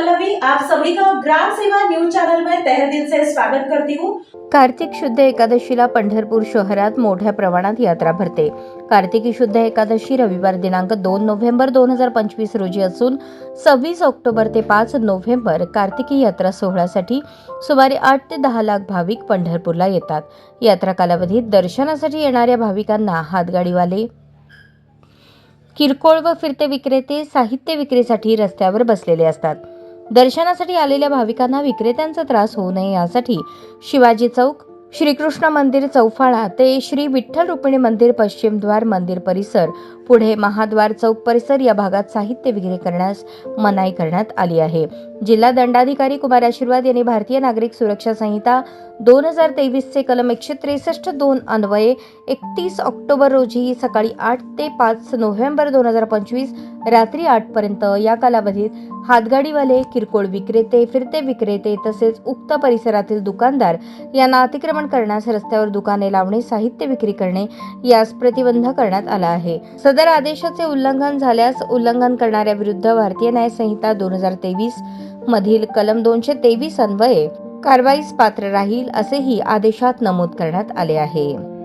पल्लवी आप सभी का ग्राम सेवा न्यूज चैनल में तहे दिल से स्वागत करती हूँ। कार्तिक शुद्ध एकादशीला पंढरपूर शहरात मोठ्या प्रमाणात यात्रा भरते. कार्तिकी शुद्ध एकादशी रविवार दिनांक दोन नोव्हेंबर दोन हजार पंचवीस रोजी असून सव्वीस ऑक्टोबर ते पाच नोव्हेंबर कार्तिकी यात्रा सोहळ्यासाठी सुमारे आठ ते दहा लाख भाविक पंढरपूरला येतात. यात्रा कालावधीत दर्शनासाठी येणाऱ्या भाविकांना हातगाडीवाले किरकोळ व फिरते विक्रेते साहित्य विक्रीसाठी रस्त्यावर बसलेले असतात. दर्शनासाठी आलेल्या भाविकांना विक्रेत्यांचा त्रास होऊ नये यासाठी शिवाजी चौक श्रीकृष्ण मंदिर चौफाळा ते श्री विठ्ठल रुक्मिणी मंदिर पश्चिमद्वार मंदिर परिसर. पुढे महाद्वार चौक परिसर या भागात साहित्य विक्री करण्यास मनाई करण्यात आली आहे. जिल्हा दंडाधिकारी कुमार आशीर्वाद यांनी भारतीय नागरिक सुरक्षा संहिता दोन हजार तेवीसचे कलम एकशे त्रेसष्ट दोन अन्वये एकतीस ऑक्टोबर रोजी सकाळी आठ ते पाच नोव्हेंबर दोन हजार पंचवीस रात्री आठपर्यंत या कालावधीत हातगाडीवाले किरकोळ विक्रेते फिरते विक्रेते तसेच उक्त परिसरातील दुकानदार यांना अतिक्रमण करण्यास रस्त्यावर दुकाने लावणे साहित्य विक्री करणे यास प्रतिबंध करण्यात आला आहे. सदर आदेशाचे उल्लंघन झाल्यास उल्लंघन करणाऱ्या विरुद्ध भारतीय न्याय संहिता दोन हजार तेवीस मधील कलम दोनशे तेवीस अन्वये कारवाईस पात्र राहील असेही आदेशात नमूद करण्यात आले आहे.